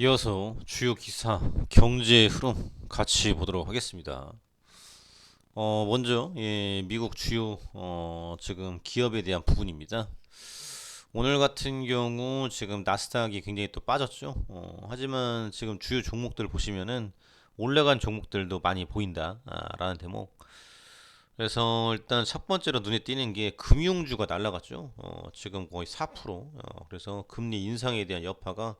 이어서 주요 기사, 경제 흐름 같이 보도록 하겠습니다. 어, 먼저 예, 미국 주요 어, 지금 기업에 대한 부분입니다. 오늘 같은 경우 지금 나스닥이 굉장히 또 빠졌죠. 어, 하지만 지금 주요 종목들 보시면은 올라간 종목들도 많이 보인다라는 대목. 그래서 일단 첫 번째로 눈에 띄는 게 금융주가 날라갔죠. 어, 지금 거의 4%. 어, 그래서 금리 인상에 대한 여파가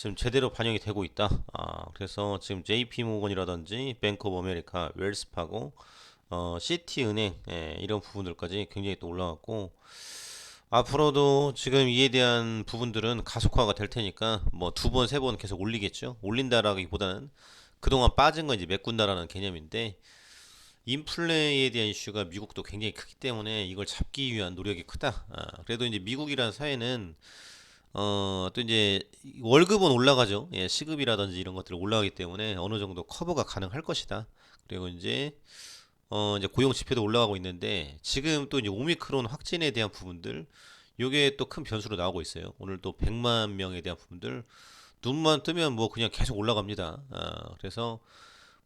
지금 제대로 반영이 되고 있다. 아, 그래서 지금 JP 모건이라든지 뱅크 오브 아메리카, 웰스파고, 어, 시티은행 예, 이런 부분들까지 굉장히 또 올라갔고 앞으로도 지금 이에 대한 부분들은 가속화가 될 테니까 뭐 두 번, 세 번 계속 올리겠죠. 올린다라기보다는 그동안 빠진 거 이제 메꾼다라는 개념인데 인플레에 대한 이슈가 미국도 굉장히 크기 때문에 이걸 잡기 위한 노력이 크다. 아, 그래도 이제 미국이라는 사회는 어, 또 이제 월급은 올라가죠. 예, 시급이라든지 이런 것들이 올라가기 때문에 어느 정도 커버가 가능할 것이다. 그리고 이제 어, 이제 고용 지표도 올라가고 있는데 지금 또 이제 오미크론 확진에 대한 부분들 요게 또 큰 변수로 나오고 있어요. 오늘 또 100만 명에 대한 부분들 눈만 뜨면 뭐 그냥 계속 올라갑니다. 아, 그래서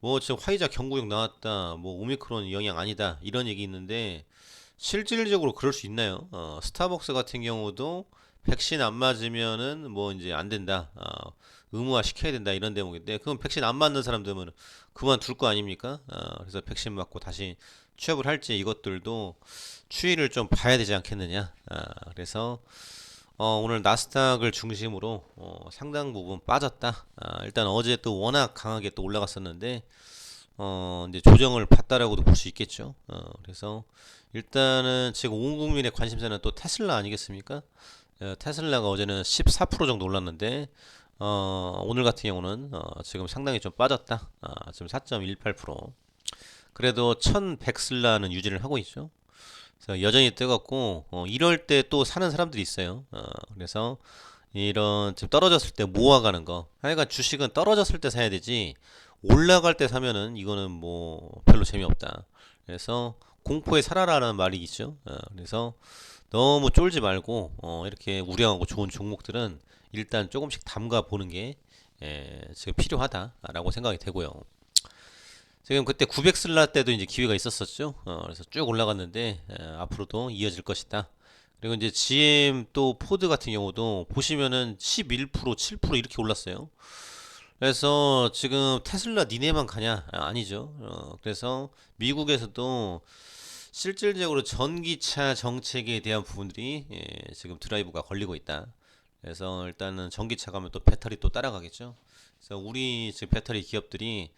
뭐 지금 화이자 경구역 나왔다. 뭐 오미크론 영향 아니다. 이런 얘기 있는데 실질적으로 그럴 수 있나요? 어, 스타벅스 같은 경우도 백신 안 맞으면은 뭐 이제 안 된다. 어, 의무화 시켜야 된다 이런 대목인데 그럼 백신 안 맞는 사람들은 그만둘 거 아닙니까? 어, 그래서 백신 맞고 다시 취업을 할지 이것들도 추이를 좀 봐야 되지 않겠느냐. 아, 그래서 어, 오늘 나스닥을 중심으로 어, 상당 부분 빠졌다. 아, 일단 어제 또 워낙 강하게 또 올라갔었는데 어, 이제 조정을 받다라고도 볼 수 있겠죠. 어, 그래서 일단은 지금 온 국민의 관심사는 또 테슬라 아니겠습니까? 어, 테슬라가 어제는 14% 정도 올랐는데 어, 오늘 같은 경우는 어, 지금 상당히 좀 빠졌다. 아, 지금 4.18%. 그래도 1100슬라는 유지를 하고 있죠. 그래서 여전히 뜨겁고 어, 이럴 때 또 사는 사람들이 있어요. 어, 그래서 이런 지금 떨어졌을 때 모아가는 거. 하여간 주식은 떨어졌을 때 사야 되지 올라갈 때 사면은 이거는 뭐 별로 재미없다. 그래서 공포에 살아라라는 말이 있죠. 어, 그래서 너무 쫄지 말고 어, 이렇게 우량하고 좋은 종목들은 일단 조금씩 담가 보는 게 예, 지금 필요하다라고 생각이 되고요. 지금 그때 900슬라 때도 이제 기회가 있었었죠. 어, 그래서 쭉 올라갔는데 예, 앞으로도 이어질 것이다. 그리고 이제 GM 또 포드 같은 경우도 보시면은 11% 7% 이렇게 올랐어요. 그래서 지금 테슬라 니네만 가냐? 아, 아니죠. 어, 그래서 미국에서도 실질적으로 전기차 정책에 대한 부분들이 예, 지금 드라이브가 걸리고 있다. 그래서 일단은 전기차 가면 또 배터리 또 따라가겠죠. 그래서 우리 지금 배터리 기업들이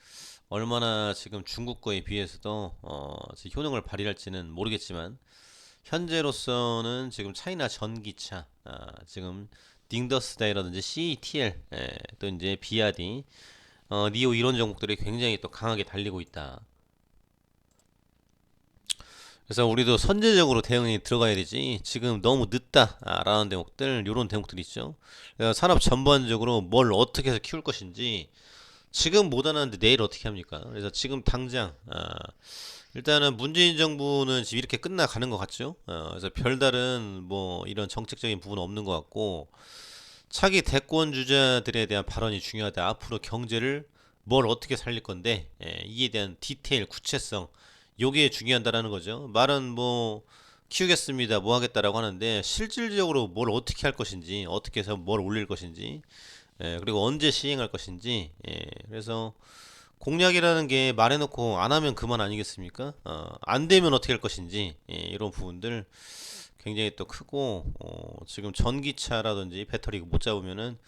얼마나 지금 중국 거에 비해서도 어, 효능을 발휘할지는 모르겠지만 현재로서는 지금 차이나 전기차 아, 지금 딩더스다이라든지 CATL 예, 또 이제 비아디 어, 니오 이런 종목들이 굉장히 또 강하게 달리고 있다. 그래서 우리도 선제적으로 대응이 들어가야 되지 지금 너무 늦다라는 대목들 이런 대목들 있죠. 산업 전반적으로 뭘 어떻게 해서 키울 것인지 지금 못 하는데 내일 어떻게 합니까? 그래서 지금 당장 아, 일단은 문재인 정부는 지금 이렇게 끝나가는 것 같죠. 어, 그래서 별다른 뭐 이런 정책적인 부분은 없는 것 같고 차기 대권 주자들에 대한 발언이 중요하다. 앞으로 경제를 뭘 어떻게 살릴 건데 예, 이에 대한 디테일 구체성 요게 중요하다라는 거죠. 말은 뭐 키우겠습니다, 뭐 하겠다라고 하는데 실질적으로 뭘 어떻게 할 것인지, 어떻게 해서 뭘 올릴 것인지, 예, 그리고 언제 시행할 것인지, 예, 그래서 공약이라는 게 말해놓고 안 하면 그만 아니겠습니까? 어, 안 되면 어떻게 할 것인지, 예, 이런 부분들 굉장히 또 크고, 어, 지금 전기차라든지 배터리 못 잡으면은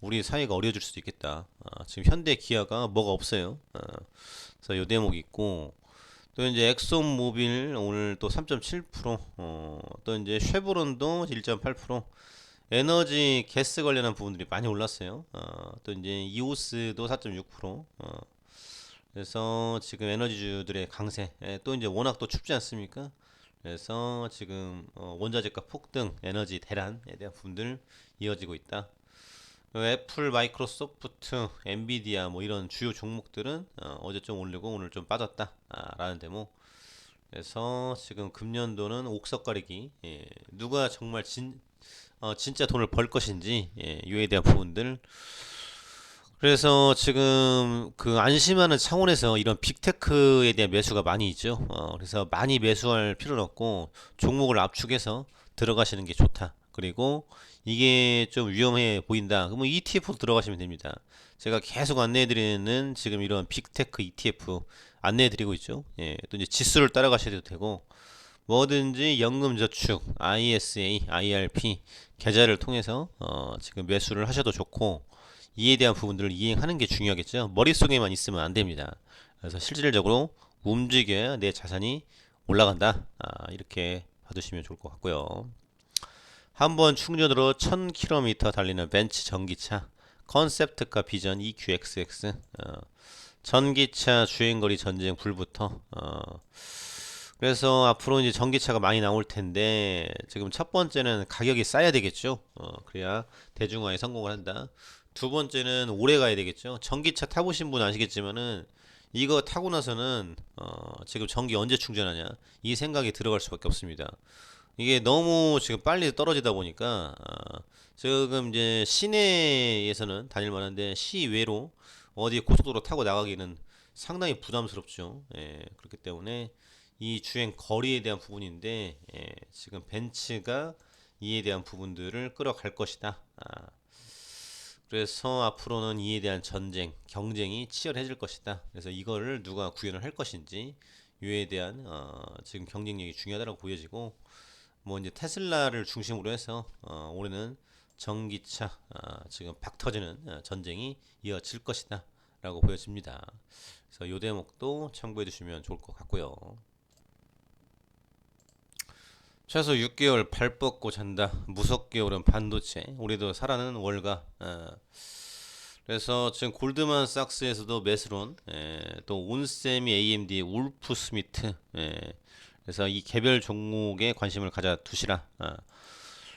우리 사회가 어려워질 수도 있겠다. 아, 지금 현대 기아가 뭐가 없어요. 어, 그래서 요 대목 있고, 또 이제 엑손 모빌 오늘 또 3.7%, 어, 또 이제 쉐보론도 1.8%, 에너지 게스 관련한 부분들이 많이 올랐어요. 어, 또 이제 이오스도 4.6%. 어, 그래서 지금 에너지주들의 강세, 예, 또 이제 워낙 또 춥지 않습니까? 그래서 지금 어, 원자재가 폭등, 에너지 대란에 대한 부분들 이어지고 있다. 애플, 마이크로소프트, 엔비디아 뭐 이런 주요 종목들은 어, 제좀 올리고 오늘 좀 빠졌다라는 대목. 그래서 지금 금년도는 옥석 가리기 예, 누가 정말 진 어, 진짜 돈을 벌 것인지 예, 이에 대한 부분들 그래서 지금 그 안심하는 차원에서 이런 빅테크에 대한 매수가 많이 있죠. 어, 그래서 많이 매수할 필요는 없고 종목을 압축해서 들어가시는 게 좋다. 그리고 이게 좀 위험해 보인다. 그러면 ETF로 들어가시면 됩니다. 제가 계속 안내해드리는 지금 이런 빅테크 ETF 안내해드리고 있죠. 예, 또 이제 지수를 따라가셔도 되고 뭐든지 연금저축, ISA, IRP 계좌를 통해서 어, 지금 매수를 하셔도 좋고 이에 대한 부분들을 이행하는 게 중요하겠죠. 머릿속에만 있으면 안 됩니다. 그래서 실질적으로 움직여야 내 자산이 올라간다. 아, 이렇게 봐두시면 좋을 것 같고요. 한 번 충전으로 1000km 달리는 벤츠 전기차 컨셉트카 비전 EQXX 어, 전기차 주행거리 전쟁 불부터 어, 그래서 앞으로 이제 전기차가 많이 나올 텐데 지금 첫 번째는 가격이 싸야 되겠죠. 어, 그래야 대중화에 성공을 한다. 두 번째는 오래 가야 되겠죠. 전기차 타보신 분 아시겠지만은 이거 타고 나서는 어, 지금 전기 언제 충전하냐 이 생각이 들어갈 수밖에 없습니다. 이게 너무 지금 빨리 떨어지다 보니까 어, 지금 이제 시내에서는 다닐 만한데 시외로 어디 고속도로 타고 나가기는 상당히 부담스럽죠. 예, 그렇기 때문에 이 주행 거리에 대한 부분인데 예, 지금 벤츠가 이에 대한 부분들을 끌어갈 것이다. 아, 그래서 앞으로는 이에 대한 전쟁, 경쟁이 치열해질 것이다. 그래서 이거를 누가 구현을 할 것인지 이에 대한 어, 지금 경쟁력이 중요하다고 보여지고 뭐 이제 테슬라를 중심으로 해서 어, 올해는 전기차 어, 지금 박 터지는 어, 전쟁이 이어질 것이다라고 보여집니다. 그래서 이 대목도 참고해 주시면 좋을 것 같고요. 최소 6개월 발 뻗고 잔다. 무섭게 오른 반도체. 우리도 살아는 월가. 어. 그래서 지금 골드만삭스에서도 메스론, 예, 또 온세미 AMD, 울프 스미트. 예, 그래서 이 개별 종목에 관심을 가져 두시라. 어.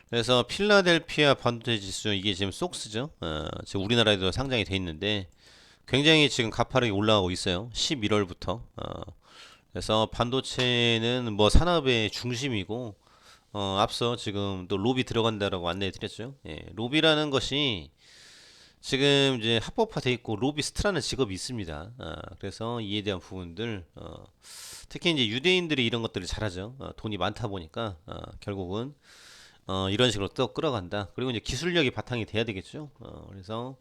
그래서 필라델피아 반도체 지수 이게 지금 속스죠. 어, 지금 우리나라에도 상장이 돼 있는데 굉장히 지금 가파르게 올라가고 있어요. 11월부터. 어, 그래서 반도체는 뭐 산업의 중심이고 어, 앞서 지금 또 로비 들어간다라고 안내해 드렸죠. 예, 로비라는 것이 지금 이제 합법화돼 있고 로비스트라는 직업이 있습니다. 아, 그래서 이에 대한 부분들 어, 특히 이제 유대인들이 이런 것들을 잘하죠. 어, 돈이 많다 보니까 어, 결국은 어, 이런 식으로 또 끌어간다. 그리고 이제 기술력이 바탕이 돼야 되겠죠. 어, 그래서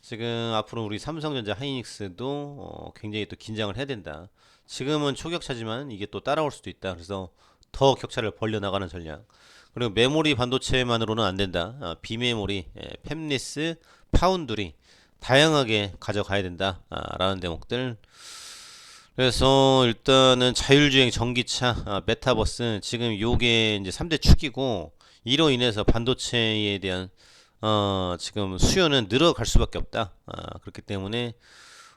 지금 앞으로 우리 삼성전자 하이닉스도 어, 굉장히 또 긴장을 해야 된다. 지금은 초격차지만 이게 또 따라올 수도 있다. 그래서 더 격차를 벌려 나가는 전략. 그리고 메모리 반도체만으로는 안 된다. 아, 비메모리, 예, 팹리스, 파운드리 다양하게 가져가야 된다. 아, 라는 대목들. 그래서 일단은 자율주행 전기차, 아, 메타버스 지금 요게 이제 3대 축이고 이로 인해서 반도체에 대한 어, 지금 수요는 늘어갈 수밖에 없다. 아, 그렇기 때문에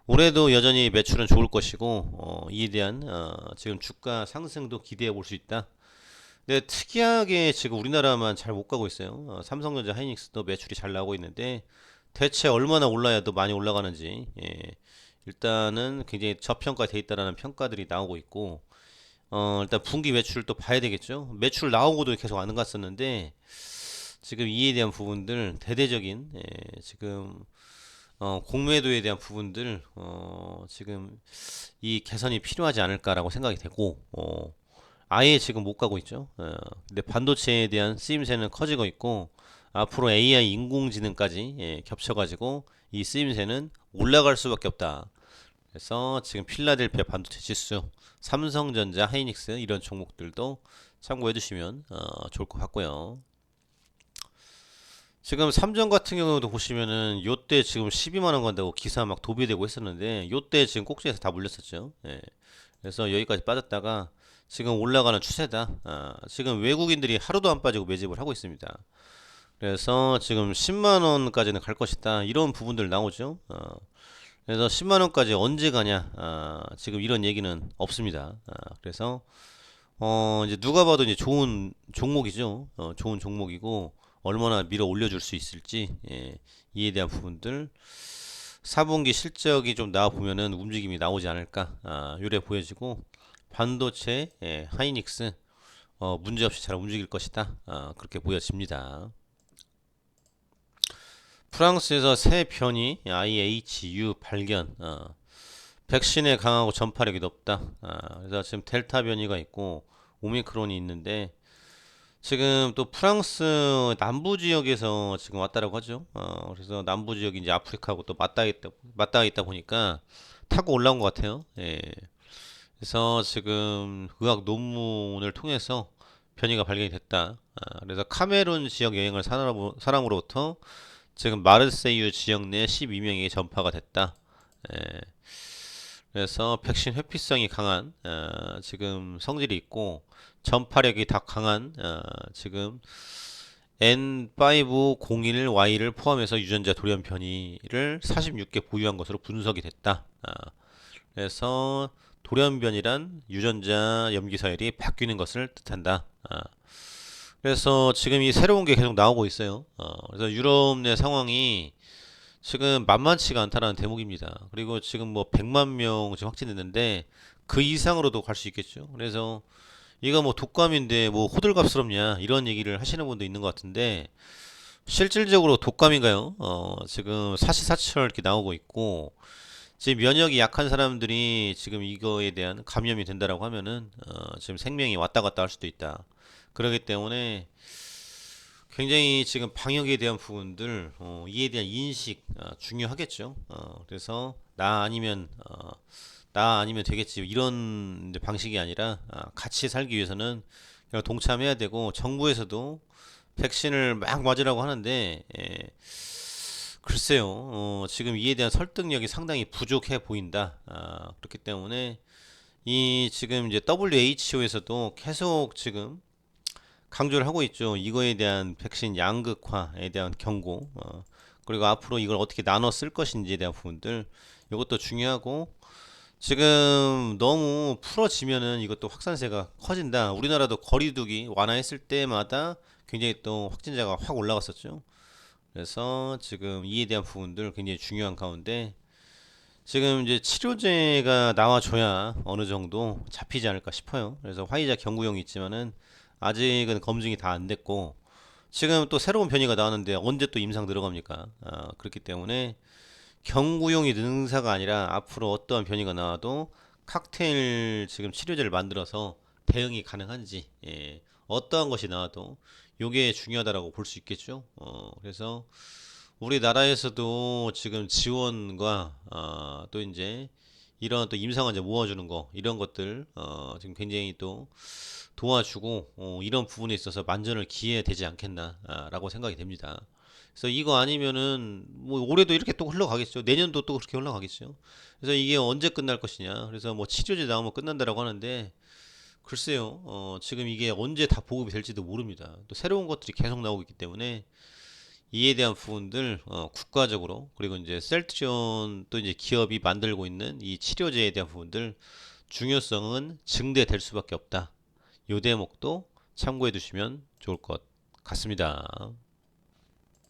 올해도 여전히 매출은 좋을 것이고 어, 이에 대한 어, 지금 주가 상승도 기대해 볼 수 있다. 근데 특이하게 지금 우리나라만 잘 못 가고 있어요. 어, 삼성전자, 하이닉스도 매출이 잘 나오고 있는데 대체 얼마나 올라야 더 많이 올라가는지 예, 일단은 굉장히 저평가돼 있다라는 평가들이 나오고 있고 어, 일단 분기 매출도 봐야 되겠죠. 매출 나오고도 계속 안 갔었는데 지금 이에 대한 부분들 대대적인 예, 지금 어, 공매도에 대한 부분들 어, 지금 이 개선이 필요하지 않을까라고 생각이 되고 어, 아예 지금 못 가고 있죠. 어, 근데 반도체에 대한 쓰임새는 커지고 있고 앞으로 AI 인공지능까지 예, 겹쳐가지고 이 쓰임새는 올라갈 수밖에 없다. 그래서 지금 필라델피아 반도체 지수, 삼성전자, 하이닉스 이런 종목들도 참고해 주시면 어, 좋을 것 같고요. 지금 삼성 같은 경우도 보시면은 요때 지금 12만 원 간다고 기사 막 도배되고 했었는데 요때 지금 꼭지에서 다 물렸었죠. 예. 그래서 여기까지 빠졌다가 지금 올라가는 추세다. 아, 지금 외국인들이 하루도 안 빠지고 매집을 하고 있습니다. 그래서 지금 10만 원까지는 갈 것이다. 이런 부분들 나오죠. 어, 그래서 10만 원까지 언제 가냐? 아, 지금 이런 얘기는 없습니다. 아, 그래서 어, 이제 누가 봐도 이제 좋은 종목이죠. 어, 좋은 종목이고 얼마나 밀어 올려줄 수 있을지 예, 이에 대한 부분들 4분기 실적이 좀 나와 보면은 움직임이 나오지 않을까 아, 요래 보여지고 반도체 예, 하이닉스 어, 문제없이 잘 움직일 것이다 아, 그렇게 보여집니다. 프랑스에서 새 변이 IHU 발견. 어, 백신에 강하고 전파력이 높다. 아, 그래서 지금 델타 변이가 있고 오미크론이 있는데 지금 또 프랑스 남부 지역에서 지금 왔다라고 하죠. 어, 그래서 남부 지역이 이제 아프리카하고 또 맞닿아 있다, 맞닿아 있다 보니까 타고 올라온 것 같아요. 예. 그래서 지금 의학 논문을 통해서 변이가 발견이 됐다. 아, 그래서 카메룬 지역 여행을 사람- 사람으로부터 지금 마르세유 지역 내 12명에게 전파가 됐다. 예. 그래서 백신 회피성이 강한 어, 지금 성질이 있고 전파력이 더 강한 어, 지금 N501Y를 포함해서 유전자 돌연 변이를 46개 보유한 것으로 분석이 됐다. 아, 그래서 돌연변이란 유전자 염기 서열이 바뀌는 것을 뜻한다. 아, 그래서 지금 이 새로운 게 계속 나오고 있어요. 어, 그래서 유럽 내 상황이 지금 만만치가 않다라는 대목입니다. 그리고 지금 뭐 100만 명 지금 확진됐는데 그 이상으로도 갈 수 있겠죠. 그래서 이거 뭐 독감인데 뭐 호들갑스럽냐 이런 얘기를 하시는 분도 있는 것 같은데 실질적으로 독감인가요? 어, 지금 사시사철 이렇게 나오고 있고 지금 면역이 약한 사람들이 지금 이거에 대한 감염이 된다라고 하면은 어, 지금 생명이 왔다 갔다 할 수도 있다. 그렇기 때문에 굉장히 지금 방역에 대한 부분들 어, 이에 대한 인식 어, 중요하겠죠. 어, 그래서 나 아니면 어, 나 아니면 되겠지 이런 방식이 아니라 아, 같이 살기 위해서는 동참해야 되고 정부에서도 백신을 막 맞으라고 하는데 예, 글쎄요 어, 지금 이에 대한 설득력이 상당히 부족해 보인다. 아, 그렇기 때문에 이 지금 이제 WHO에서도 계속 지금 강조를 하고 있죠. 이거에 대한 백신 양극화에 대한 경고, 어, 그리고 앞으로 이걸 어떻게 나눠 쓸 것인지에 대한 부분들, 이것도 중요하고, 지금 너무 풀어지면은 이것도 확산세가 커진다. 우리나라도 거리두기 완화했을 때마다 굉장히 또 확진자가 확 올라갔었죠. 그래서 지금 이에 대한 부분들 굉장히 중요한 가운데, 지금 이제 치료제가 나와줘야 어느 정도 잡히지 않을까 싶어요. 그래서 화이자 경구용이 있지만은 아직은 검증이 다 안 됐고 지금 또 새로운 변이가 나왔는데 언제 또 임상 들어갑니까? 아, 그렇기 때문에 경구용이 능사가 아니라 앞으로 어떠한 변이가 나와도 칵테일 지금 치료제를 만들어서 대응이 가능한지 예, 어떠한 것이 나와도 요게 중요하다라고 볼 수 있겠죠. 어, 그래서 우리나라에서도 지금 지원과 어, 또 이제 이런 또 임상 환자 모아주는 거 이런 것들 어, 지금 굉장히 또 도와주고 어, 이런 부분에 있어서 만전을 기해야 되지 않겠나라고 생각이 됩니다. 그래서 이거 아니면은 뭐 올해도 이렇게 또 흘러가겠죠. 내년도 또 그렇게 흘러가겠죠. 그래서 이게 언제 끝날 것이냐. 그래서 뭐 치료제 나오면 끝난다라고 하는데 글쎄요. 어, 지금 이게 언제 다 보급이 될지도 모릅니다. 또 새로운 것들이 계속 나오고 있기 때문에 이에 대한 부분들 어, 국가적으로 그리고 이제 셀트리온 또 이제 기업이 만들고 있는 이 치료제에 대한 부분들 중요성은 증대될 수밖에 없다. 요 대목도 참고해 두시면 좋을 것 같습니다.